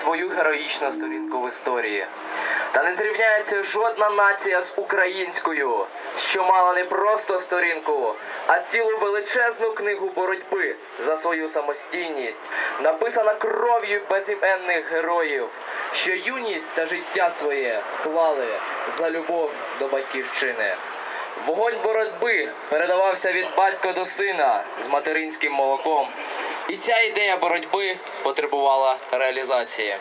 Свою героїчну сторінку в історії. Та не зрівняється жодна нація з українською, що мала не просто сторінку, а цілу величезну книгу боротьби за свою самостійність, написана кров'ю безіменних героїв, що юність та життя своє склали за любов до батьківщини. Вогонь боротьби передавався від батька до сина з материнським молоком. І ця ідея боротьби потребувала реалізації.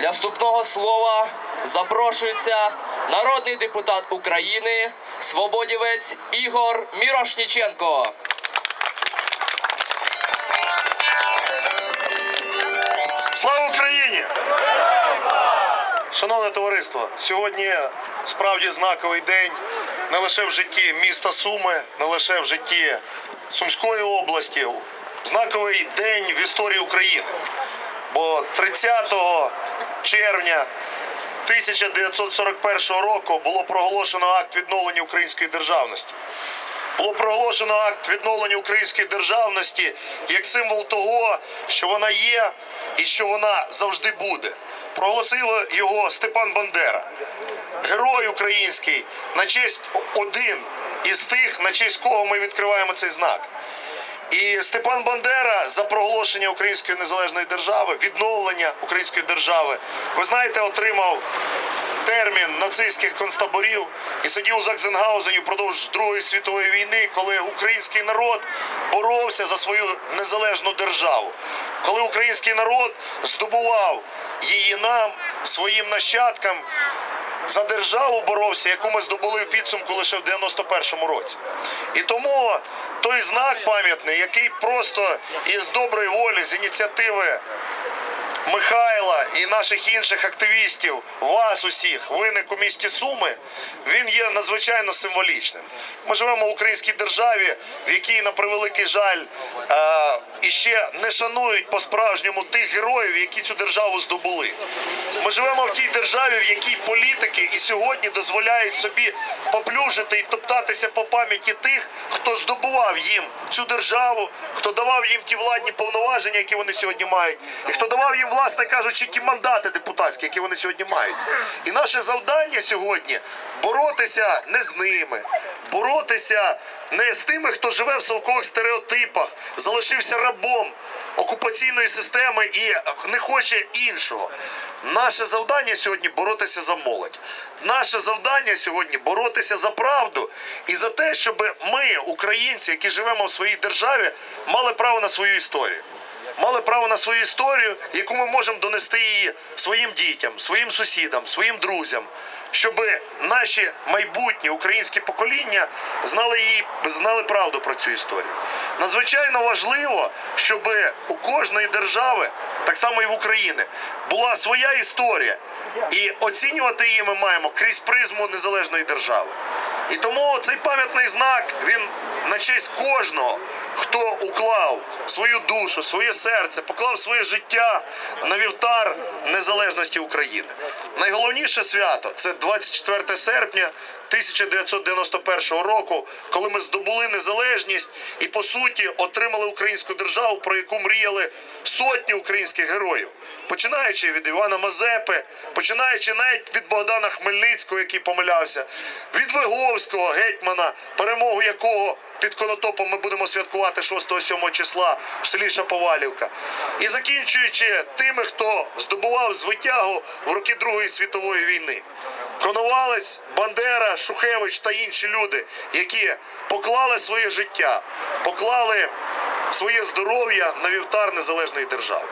Для вступного слова запрошується народний депутат України, свободівець Ігор Мірошніченко. Слава Україні! Шановне товариство, сьогодні справді знаковий день не лише в житті міста Суми, не лише в житті Сумської області. Знаковий день в історії України. Бо 30 червня 1941 року було проголошено акт відновлення української державності. Було проголошено акт відновлення української державності як символ того, що вона є і що вона завжди буде. Проголосив його Степан Бандера, герой український, на честь один із тих, на честь кого ми відкриваємо цей знак. І Степан Бандера за проголошення української незалежної держави, відновлення української держави, ви знаєте, отримав термін нацистських концтаборів і сидів у Заксенгаузені впродовж Другої світової війни, коли український народ боровся за свою незалежну державу, коли український народ здобував її нам, своїм нащадкам. За державу боровся, яку ми здобули в підсумку лише в 91-му році. І тому той знак пам'ятний, який просто із доброї волі, з ініціативи Михайла і наших інших активістів, вас усіх, виник у місті Суми, він є надзвичайно символічним. Ми живемо в українській державі, в якій, на превеликий жаль, е, іще не шанують по-справжньому тих героїв, які цю державу здобули. Ми живемо в тій державі, в якій політики і сьогодні дозволяють собі поплюжити і топтатися по пам'яті тих, хто здобував їм цю державу, хто давав їм ті владні повноваження, які вони сьогодні мають, і хто давав їм, власне кажучи, ті мандати депутатські, які вони сьогодні мають. І наше завдання сьогодні боротися не з ними, боротися не з тими, хто живе в совкових стереотипах, залишився рабом окупаційної системи і не хоче іншого. Наше завдання сьогодні боротися за молодь. Наше завдання сьогодні боротися за правду і за те, щоб ми, українці, які живемо в своїй державі, мали право на свою історію. Мали право на свою історію, яку ми можемо донести її своїм дітям, своїм сусідам, своїм друзям, щоб наші майбутні українські покоління знали її, знали правду про цю історію. Надзвичайно важливо, щоб у кожної держави, так само і в Україні, була своя історія, і оцінювати її ми маємо крізь призму незалежної держави. І тому цей пам'ятний знак він на честь кожного, хто уклав свою душу, своє серце, поклав своє життя на вівтар незалежності України. Найголовніше свято це 24 серпня 1991 року, коли ми здобули незалежність і по суті отримали українську державу, про яку мріяли сотні українських героїв. Починаючи від Івана Мазепи, починаючи навіть від Богдана Хмельницького, який помилявся, від Виговського гетьмана, перемогу якого під Конотопом ми будемо святкувати 6-7 числа в селі Шаповалівка. І закінчуючи тими, хто здобував звитягу в роки Другої світової війни. Коновалець, Бандера, Шухевич та інші люди, які поклали своє життя, поклали своє здоров'я на вівтар незалежної держави.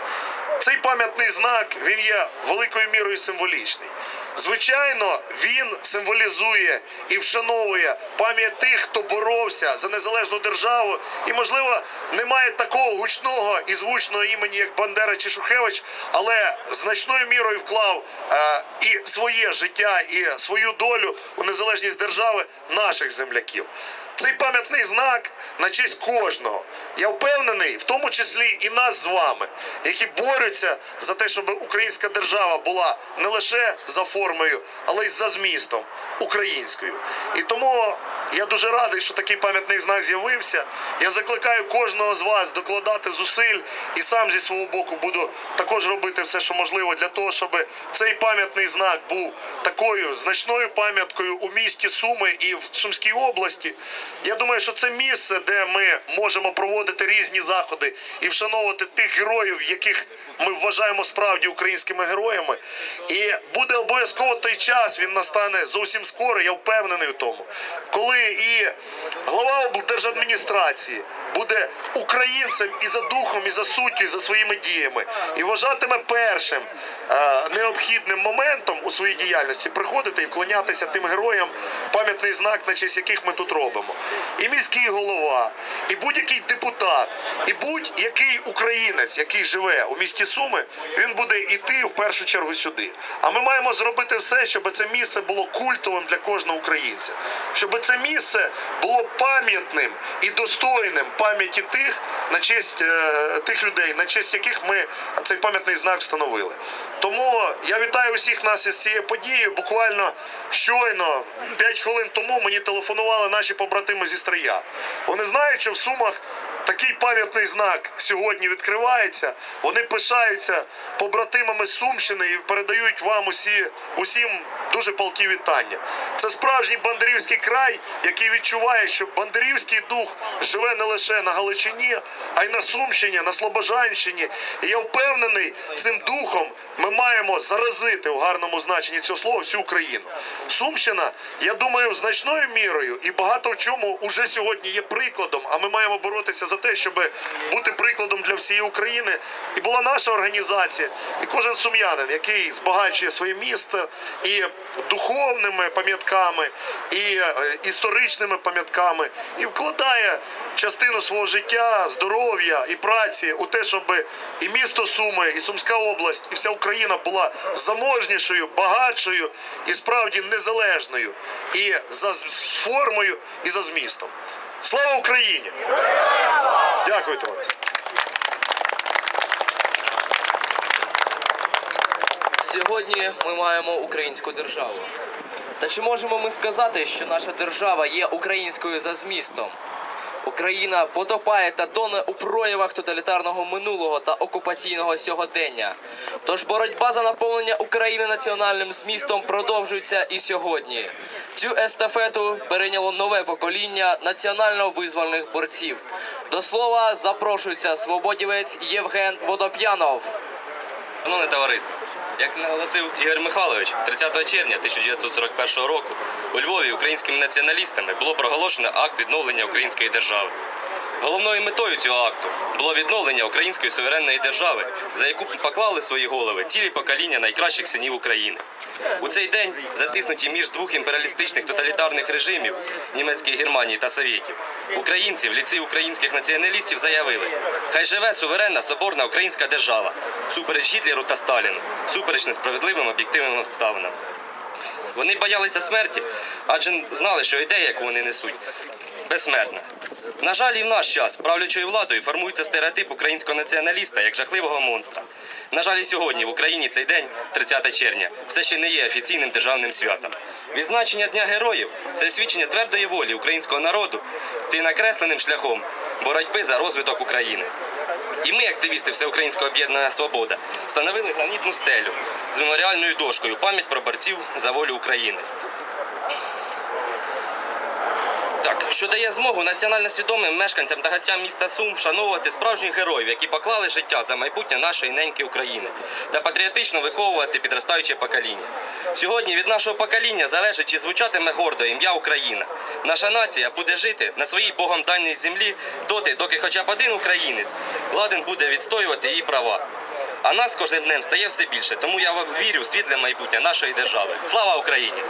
Цей пам'ятний знак він є великою мірою символічний. Звичайно, він символізує і вшановує пам'ять тих, хто боровся за незалежну державу, і, можливо, немає такого гучного і звучного імені, як Бандера чи Шухевич, але значною мірою вклав е, і своє життя, і свою долю у незалежність держави наших земляків. Цей пам'ятний знак на честь кожного. Я впевнений, в тому числі і нас з вами, які борються за те, щоб українська держава була не лише за формою, але й за змістом українською. І тому Я дуже радий, що такий пам'ятний знак з'явився. Я закликаю кожного з вас докладати зусиль і сам зі свого боку буду також робити все, що можливо, для того, щоб цей пам'ятний знак був такою значною пам'яткою у місті Суми і в Сумській області. Я думаю, що це місце, де ми можемо проводити різні заходи і вшановувати тих героїв, яких ми вважаємо справді українськими героями. І буде обов'язково той час, він настане зовсім скоро, я впевнений у тому, коли і глава облдержадміністрації буде українцем і за духом, і за суттю, і за своїми діями, і вважатиме першим е, необхідним моментом у своїй діяльності приходити і вклонятися тим героям, пам'ятний знак, на честь яких ми тут робимо. І міський голова, і будь-який депутат, і будь-який українець, який живе у місті Суми, він буде йти в першу чергу сюди. А ми маємо зробити все, щоб це місце було культовим для кожного українця, щоб це місце було пам'ятним і достойним пам'яті тих, на честь е, тих людей, на честь яких ми цей пам'ятний знак встановили. Тому я вітаю усіх нас із цією подією. Буквально щойно 5 хвилин тому мені телефонували наші побратими зі Стрия. Вони знають, що в Сумах такий пам'ятний знак сьогодні відкривається. Вони пишаються побратимами Сумщини і передають вам усі, усім дуже палкі вітання. Це справжній бандерівський край, який відчуває, що бандерівський дух живе не лише на Галичині, а й на Сумщині, на Слобожанщині. І я впевнений, цим духом ми маємо заразити в гарному значенні цього слова всю Україну. Сумщина, я думаю, значною мірою і багато в чому уже сьогодні є прикладом. А ми маємо боротися за те, щоб бути прикладом для всієї України. І була наша організація, і кожен сум'янин, який збагачує своє місто і духовними пам'ятками, і е, історичними пам'ятками, і вкладає частину свого життя, здоров'я і праці у те, щоб і місто Суми, і Сумська область, і вся Україна була заможнішою, багатшою і справді незалежною і за формою, і за змістом. Слава Україні! Дякую, товариш. Сьогодні ми маємо українську державу. Та чи можемо ми сказати, що наша держава є українською за змістом? Україна потопає та тоне у проявах тоталітарного минулого та окупаційного сьогодення. Тож боротьба за наповнення України національним змістом продовжується і сьогодні. Цю естафету перейняло нове покоління національно-визвольних борців. До слова запрошується свободівець Євген Водоп'янов. Шановне товариство, як наголосив Ігор Михайлович, 30 червня 1941 року у Львові українськими націоналістами було проголошено акт відновлення української держави. Головною метою цього акту було відновлення української суверенної держави, за яку поклали свої голови цілі покоління найкращих синів України. У цей день, затиснуті між двох імперіалістичних тоталітарних режимів німецької Германії та Совєтів, українці в ліці українських націоналістів заявили: хай живе суверенна соборна українська держава, супереч Гітлеру та Сталіну, супереч несправедливим об'єктивним обставинам. Вони боялися смерті, адже знали, що ідея, яку вони несуть, безсмертна. На жаль, і в наш час правлячою владою формується стереотип українського націоналіста як жахливого монстра. На жаль, і сьогодні в Україні цей день, 30 червня, все ще не є офіційним державним святом. Відзначення Дня героїв це свідчення твердої волі українського народу ти накресленим шляхом боротьби за розвиток України. І ми, активісти Всеукраїнського об'єднання Свобода, встановили гранітну стелю з меморіальною дошкою пам'ять про борців за волю України. Так, що дає змогу національно свідомим мешканцям та гостям міста Сум вшановувати справжніх героїв, які поклали життя за майбутнє нашої неньки України та патріотично виховувати підростаюче покоління. Сьогодні від нашого покоління залежить, чи звучатиме гордо ім'я Україна. Наша нація буде жити на своїй богом даній землі доти, доки хоча б один українець ладен буде відстоювати її права. А нас кожним днем стає все більше, тому я вірю в світле майбутнє нашої держави. Слава Україні!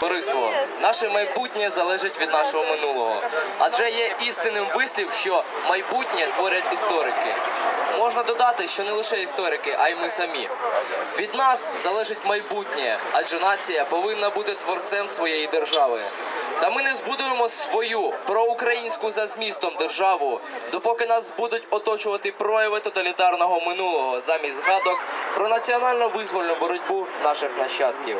Товариство, наше майбутнє залежить від нашого минулого, адже є істинним вислів, що майбутнє творять історики. Можна додати, що не лише історики, а й ми самі. Від нас залежить майбутнє, адже нація повинна бути творцем своєї держави. Та ми не збудуємо свою проукраїнську за змістом державу, допоки нас будуть оточувати прояви тоталітарного минулого замість згадок про національно визвольну боротьбу наших нащадків.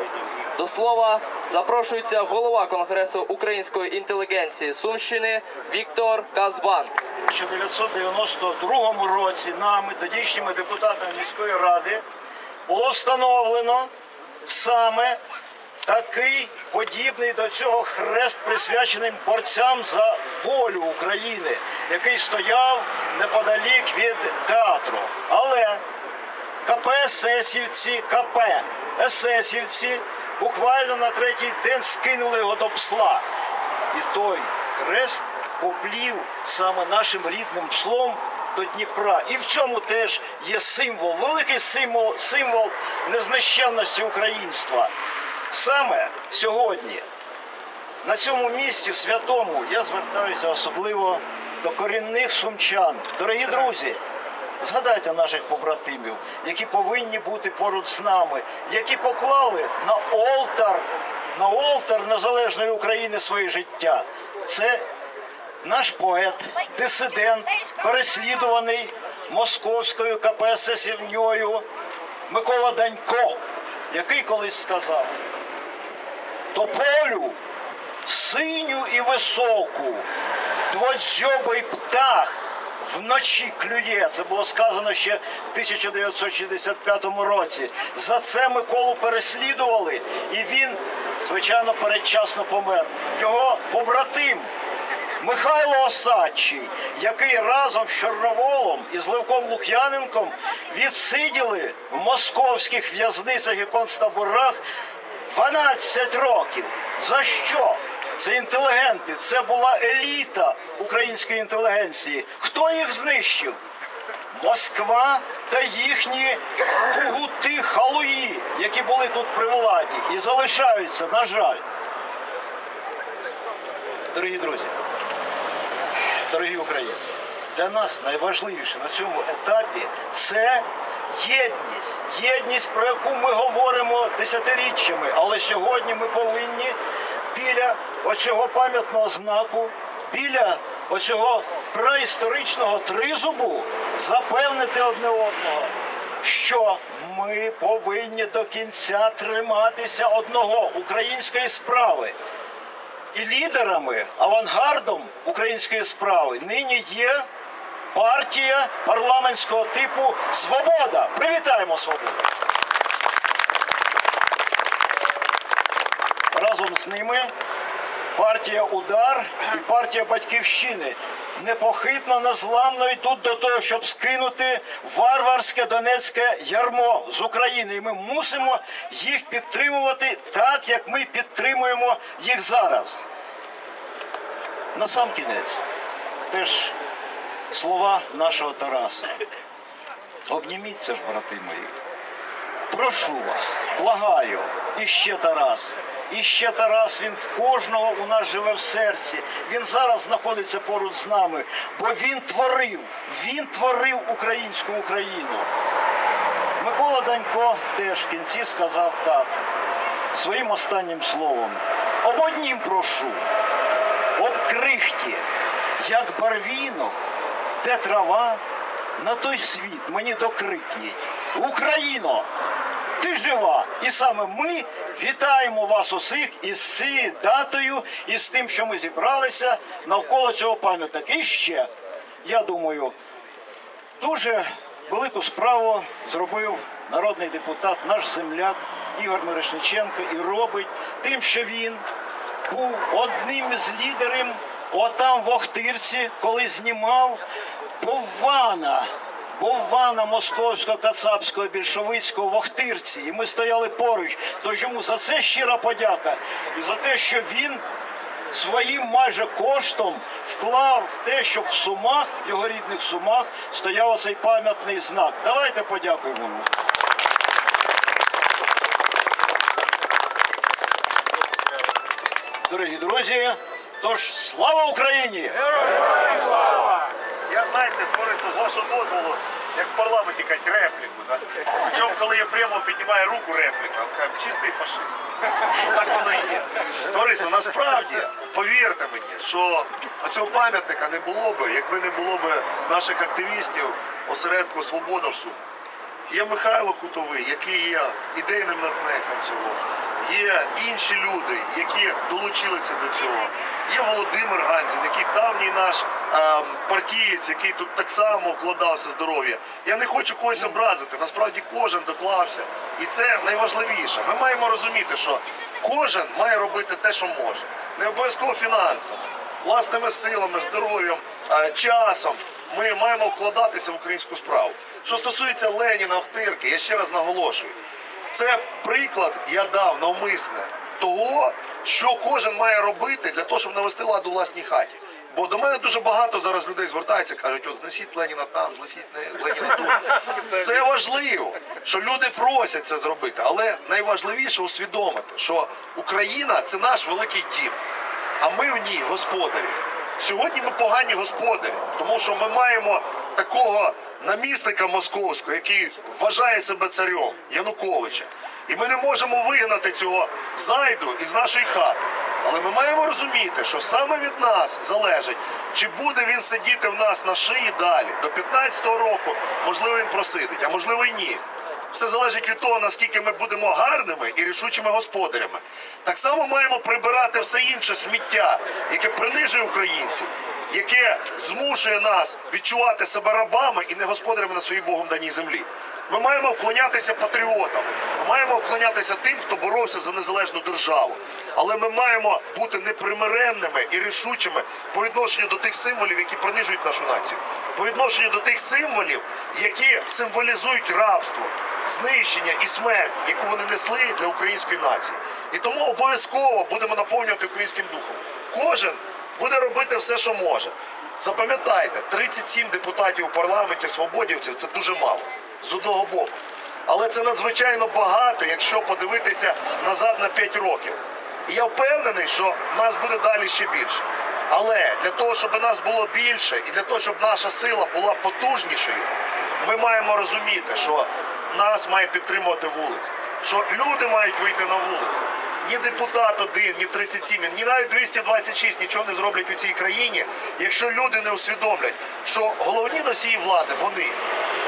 До слова запрошується голова Конгресу української інтелігенції Сумщини Віктор Казбан. У 1992 році нами, тодішніми депутатами міської ради, було встановлено саме такий подібний до цього хрест, присвячений борцям за волю України, який стояв неподалік від театру. Але КП Есесівці, КП Есесівці буквально на третій день скинули його до псла. І той хрест поплів саме нашим рідним пслом до Дніпра. І в цьому теж є символ, великий символ, символ незнищенності українства. Саме сьогодні на цьому місці святому я звертаюся особливо до корінних сумчан. Дорогі друзі, згадайте наших побратимів, які повинні бути поруч з нами, які поклали на олтар, на олтар незалежної України своє життя. Це наш поет, дисидент, переслідуваний московською КПССівньою Микола Данько, який колись сказав. Тополю синю і високу, дводзьобий птах вночі клює. Це було сказано ще в 1965 році. За це Миколу переслідували, і він, звичайно, передчасно помер. Його побратим. Михайло Осадчий, який разом з Чорноволом і з Левком Лук'яненком відсиділи в московських в'язницях і концтаборах 12 років. За що? Це інтелігенти, це була еліта української інтелігенції. Хто їх знищив? Москва та їхні кугути халуї, які були тут при владі і залишаються, на жаль. Дорогі друзі, дорогі українці, для нас найважливіше на цьому етапі це єдність. Єдність, про яку ми говоримо десятиріччями. Але сьогодні ми повинні біля оцього пам'ятного знаку, біля оцього праісторичного тризубу запевнити одне одного, що ми повинні до кінця триматися одного української справи. І лідерами, авангардом української справи нині є партія парламентського типу Свобода. Привітаємо свободу! Разом з ними партія Удар і партія Батьківщини непохитно, незламно йдуть до того, щоб скинути варварське донецьке ярмо з України. І ми мусимо їх підтримувати так, як ми підтримуємо їх зараз. На сам кінець теж слова нашого Тараса. Обніміться ж, брати мої. Прошу вас, благаю, і ще Тарас. І ще Тарас, він в кожного у нас живе в серці. Він зараз знаходиться поруч з нами, бо він творив, він творив українську Україну. Микола Данько теж в кінці сказав так, своїм останнім словом. Об однім прошу, об крихті, як барвінок, де трава, на той світ мені докрикніть. Україно! Ти жива! І саме ми вітаємо вас усіх із цією датою і з тим, що ми зібралися навколо цього пам'ятника. І ще, я думаю, дуже велику справу зробив народний депутат, наш земляк Ігор Мирошниченко і робить тим, що він був одним із лідерів отам в Охтирці, коли знімав Боввана. Боввана московського, кацапського, більшовицького в Охтирці. І ми стояли поруч. Тож йому за це щира подяка. І за те, що він своїм майже коштом вклав в те, щоб в Сумах, в його рідних Сумах, стояв оцей пам'ятний знак. Давайте подякуємо йому. Дорогі друзі, тож слава Україні! Я знаєте, товариство, з вашого дозволу, як в парламенті кажуть, репліку. Да? Причому, коли Єфремов піднімає руку репліка, каже, чистий фашист. Так воно і є. Товариство, насправді, повірте мені, що цього пам'ятника не було би, якби не було б наших активістів осередку Свобода в Сумах. Є Михайло Кутовий, який є ідейним натхненником цього. Є інші люди, які долучилися до цього. Є Володимир Ганзін, який давній наш е, партієць, який тут так само вкладався здоров'я. Я не хочу когось образити. Насправді кожен доклався, і це найважливіше. Ми маємо розуміти, що кожен має робити те, що може, не обов'язково фінансами, власними силами, здоров'ям, е, часом. Ми маємо вкладатися в українську справу. Що стосується Леніна Охтирки, я ще раз наголошую. Це приклад я дав навмисне того, що кожен має робити для того, щоб навести лад у власній хаті. Бо до мене дуже багато зараз людей звертаються, кажуть, от знесіть Леніна там, знесіть не- Леніна тут. Це важливо, що люди просять це зробити, але найважливіше усвідомити, що Україна це наш великий дім, а ми в ній господарі. Сьогодні ми погані господарі, тому що ми маємо такого намісника московського, який вважає себе царем Януковича. І ми не можемо вигнати цього зайду із нашої хати. Але ми маємо розуміти, що саме від нас залежить, чи буде він сидіти в нас на шиї далі. До 15-го року, можливо, він просидить, а можливо і ні. Все залежить від того, наскільки ми будемо гарними і рішучими господарями. Так само маємо прибирати все інше сміття, яке принижує українців, яке змушує нас відчувати себе рабами і не господарями на своїй Богом даній землі. Ми маємо вклонятися патріотам, ми маємо вклонятися тим, хто боровся за незалежну державу. Але ми маємо бути непримиренними і рішучими по відношенню до тих символів, які принижують нашу націю, по відношенню до тих символів, які символізують рабство, знищення і смерть, яку вони несли для української нації. І тому обов'язково будемо наповнювати українським духом. Кожен буде робити все, що може. Запам'ятайте, 37 депутатів у парламенті свободівців це дуже мало з одного боку. Але це надзвичайно багато, якщо подивитися назад на 5 років. І я впевнений, що нас буде далі ще більше. Але для того, щоб нас було більше і для того, щоб наша сила була потужнішою, ми маємо розуміти, що нас має підтримувати вулиця, що люди мають вийти на вулиці. Ні депутат один, ні 37, ні навіть 226 нічого не зроблять у цій країні, якщо люди не усвідомлять, що головні носії влади вони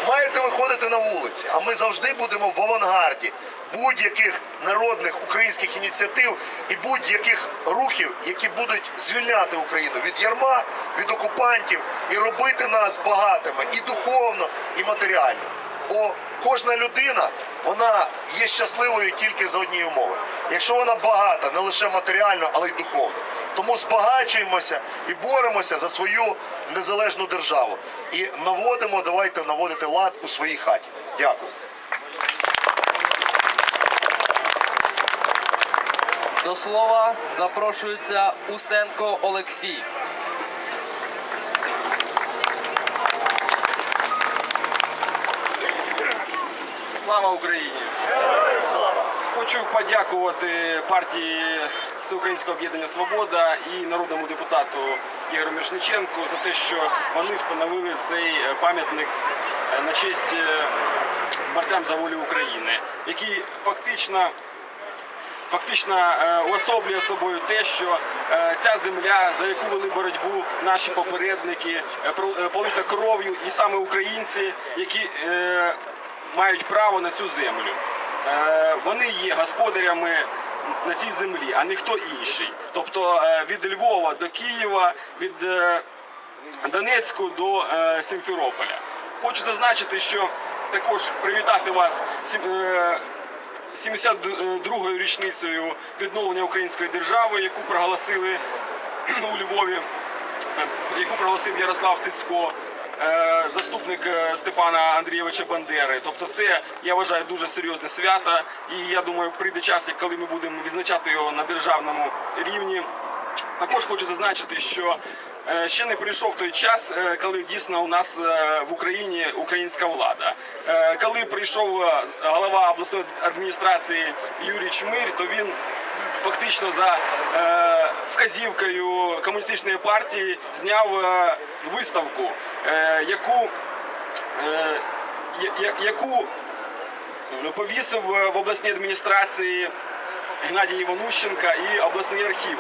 маєте виходити на вулиці. А ми завжди будемо в авангарді будь-яких народних українських ініціатив і будь-яких рухів, які будуть звільняти Україну від ярма, від окупантів і робити нас багатими і духовно, і матеріально. Бо кожна людина вона є щасливою тільки за однієї умови. Якщо вона багата не лише матеріально, але й духовно. Тому збагачуємося і боремося за свою незалежну державу. І наводимо, давайте наводити лад у своїй хаті. Дякую. До слова запрошується Усенко Олексій. Слава Україні! Хочу подякувати партії Всеукраїнського об'єднання Свобода і народному депутату Ігорю Мірошниченку за те, що вони встановили цей пам'ятник е, на честь е, борцям за волю України, який фактично фактично е, уособлює собою те, що е, ця земля, за яку вели боротьбу наші попередники, е, е, полита кров'ю, і саме українці, які е, мають право на цю землю. Е, Вони є господарями на цій землі, а ніхто інший. Тобто е, від Львова до Києва, від е, Донецьку до Сімферополя. Хочу зазначити, що також привітати вас е, 72-ю річницею відновлення української держави, яку проголосили у Львові, яку проголосив Ярослав Стецько, заступник е, Степана Андрійовича Бандери. Тобто, це я вважаю дуже серйозне свято, і я думаю, прийде час, коли ми будемо відзначати його на державному рівні. Також хочу зазначити, що е, ще не прийшов той час, е, коли дійсно у нас е, в Україні українська влада. Е, Коли прийшов е, голова обласної адміністрації Юрій Чмир, то він фактично за е, вказівкою комуністичної партії зняв е, виставку, е, яку, е, яку повісив в обласній адміністрації Геннадій Іванущенка і обласний архів,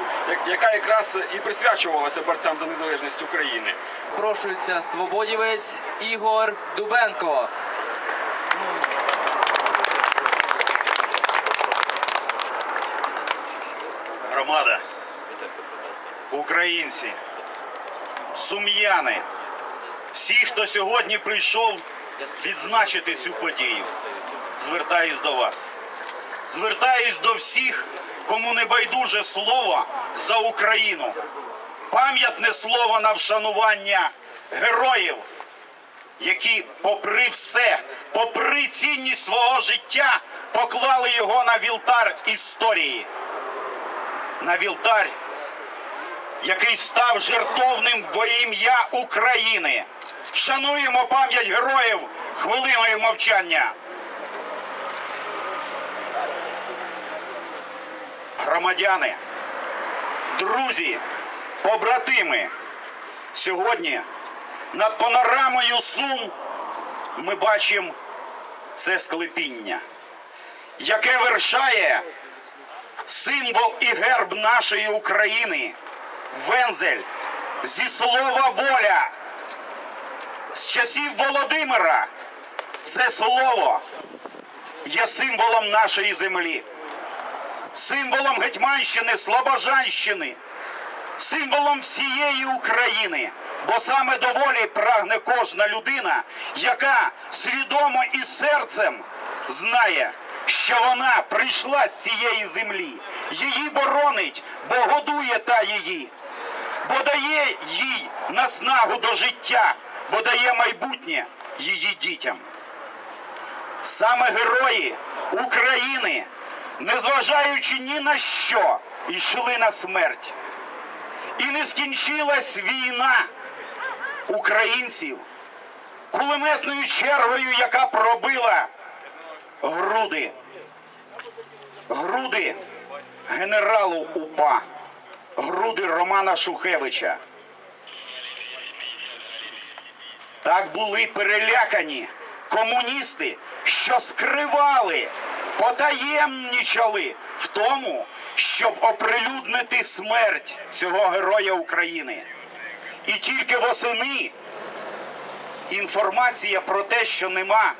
яка якраз і присвячувалася борцям за незалежність України. Запрошується свободівець Ігор Дубенко. громада, українці, сум'яни, всі, хто сьогодні прийшов відзначити цю подію, звертаюсь до вас. Звертаюсь до всіх, кому не байдуже слово за Україну. Пам'ятне слово на вшанування героїв, які, попри все, попри цінність свого життя, поклали його на вілтар історії. На вілтар, який став жертовним во ім'я України. Вшануємо пам'ять героїв хвилиною мовчання. Громадяни, друзі, побратими, сьогодні над панорамою Сум ми бачимо це склепіння, яке вершає символ і герб нашої України, вензель зі слова воля. З часів Володимира це слово є символом нашої землі, символом Гетьманщини, Слобожанщини, символом всієї України. Бо саме до волі прагне кожна людина, яка свідомо і серцем знає, що вона прийшла з цієї землі, її боронить, бо годує та її, бо дає їй наснагу до життя, бо дає майбутнє її дітям. Саме герої України, незважаючи ні на що, йшли на смерть. І не скінчилась війна українців кулеметною чергою, яка пробила груди. Груди генералу УПА, груди Романа Шухевича. Так були перелякані комуністи, що скривали, потаємнічали в тому, щоб оприлюднити смерть цього героя України. І тільки восени інформація про те, що нема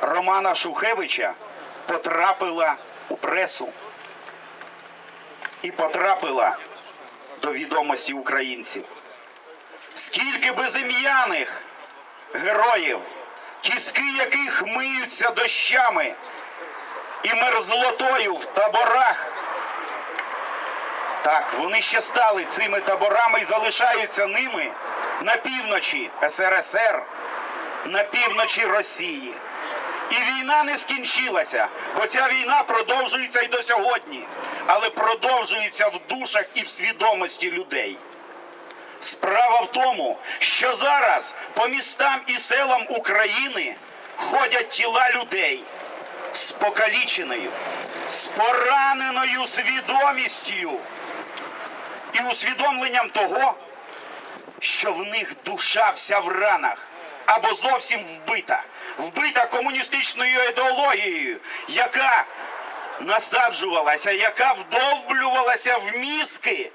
Романа Шухевича, потрапила у пресу і потрапила до відомості українців. Скільки безім'яних героїв, кістки яких миються дощами і мерзлотою в таборах. Так, вони ще стали цими таборами і залишаються ними на півночі СРСР, на півночі Росії. І війна не скінчилася, бо ця війна продовжується і до сьогодні, але продовжується в душах і в свідомості людей. Справа в тому, що зараз по містам і селам України ходять тіла людей з покаліченою, з пораненою свідомістю і усвідомленням того, що в них душа вся в ранах або зовсім вбита, вбита комуністичною ідеологією, яка насаджувалася, яка вдовблювалася в мізки.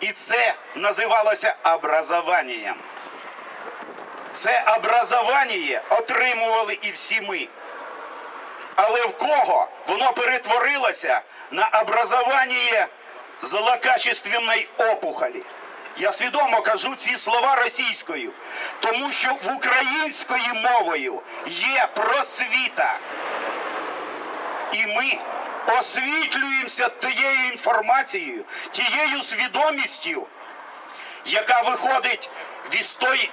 І це називалося образованням. Це образування отримували і всі ми. Але в кого воно перетворилося на образування злокачественної опухолі? Я свідомо кажу ці слова російською, тому що в українською мовою є просвіта. І ми освітлюємося тією інформацією, тією свідомістю, яка виходить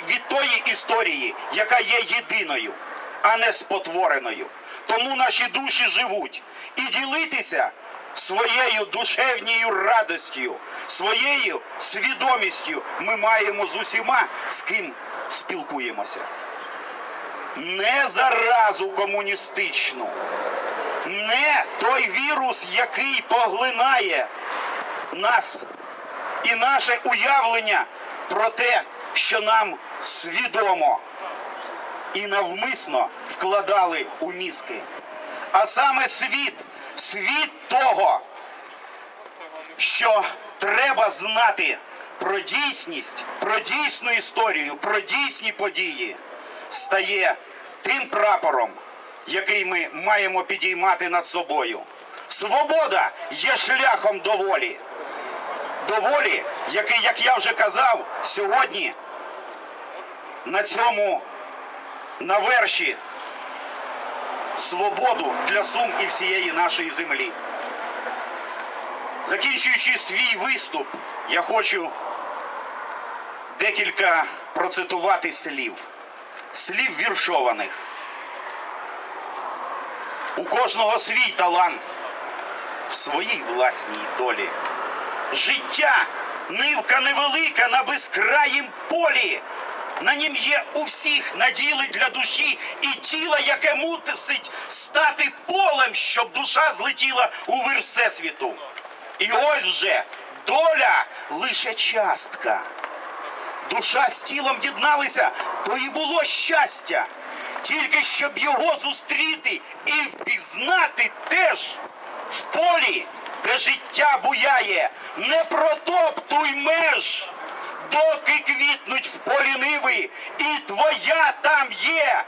від тої, історії, яка є єдиною, а не спотвореною. Тому наші душі живуть. І ділитися своєю душевною радостю, своєю свідомістю ми маємо з усіма, з ким спілкуємося. Не заразу комуністичну, не той вірус, який поглинає нас і наше уявлення про те, що нам свідомо і навмисно вкладали у мізки. А саме світ, світ того, що треба знати про дійсність, про дійсну історію, про дійсні події, стає тим прапором, який ми маємо підіймати над собою. Свобода є шляхом до волі. До волі, який, як я вже казав, сьогодні на цьому наверші свободу для Сум і всієї нашої землі. Закінчуючи свій виступ, я хочу декілька процитувати слів. Слів віршованих. У кожного свій талант в своїй власній долі. Життя нивка невелика на безкраїм полі. На нім є у всіх наділи для душі і тіла, яке мусить стати полем, щоб душа злетіла у вир всесвіту. І ось вже доля лише частка. Душа з тілом єдналися, то і було щастя. Тільки щоб його зустріти і впізнати теж в полі, де життя буяє, не протоптуй меж, доки квітнуть в полі ниви, і твоя там є.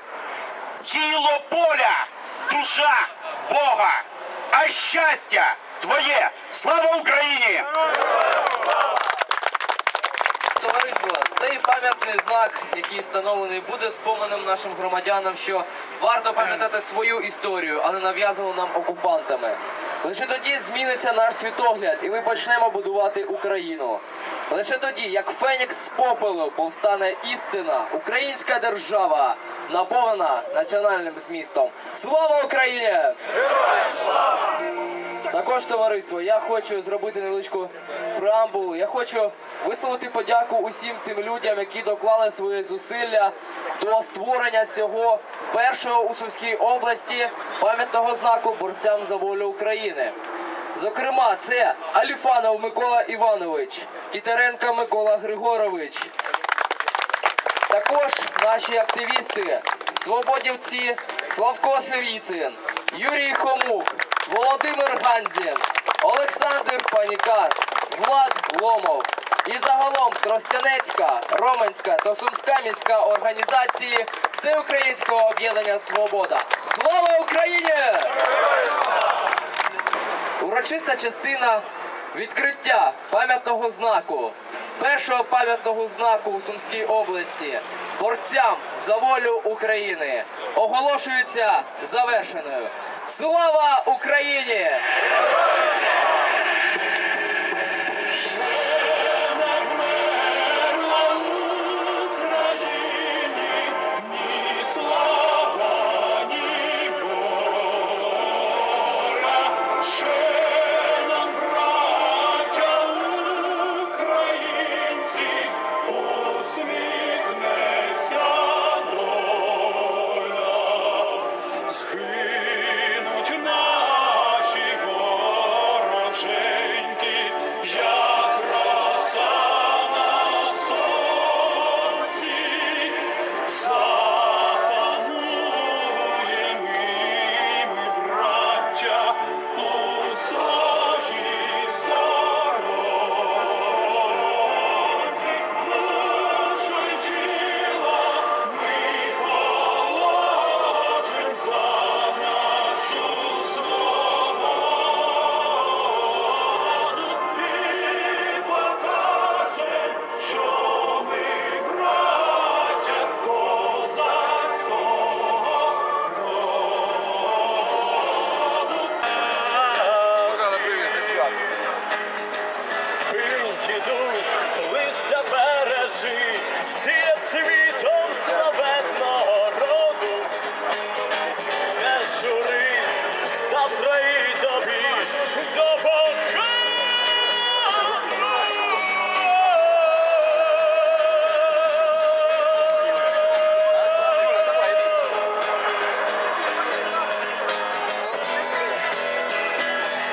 Тіло поля, душа Бога, а щастя твоє. Слава Україні! Товариство, цей пам'ятний знак, який встановлений, буде споменом нашим громадянам, що варто пам'ятати свою історію, а не нав'язану нам окупантами. Лише тоді зміниться наш світогляд, і ми почнемо будувати Україну. Лише тоді, як Фенікс з попелу, повстане істина, українська держава, наповнена національним змістом. Слава Україні! Також, товариство, я хочу зробити невеличку преамбулу. Я хочу висловити подяку усім тим людям, які доклали свої зусилля до створення цього першого у Сумській області пам'ятного знаку борцям за волю України. Зокрема, це Аліфанов Микола Іванович, Тітеренко Микола Григорович, також наші активісти, свободівці Славко Сиріцин, Юрій Хомук, Володимир Ганзін, Олександр Панікар, Влад Ломов. І загалом Тростянецька, Роменська та Сумська міська організації Всеукраїнського об'єднання Свобода. Слава Україні! Урочиста частина відкриття пам'ятного знаку, першого пам'ятного знаку у Сумській області борцям за волю України оголошується завершеною. Слава Україні!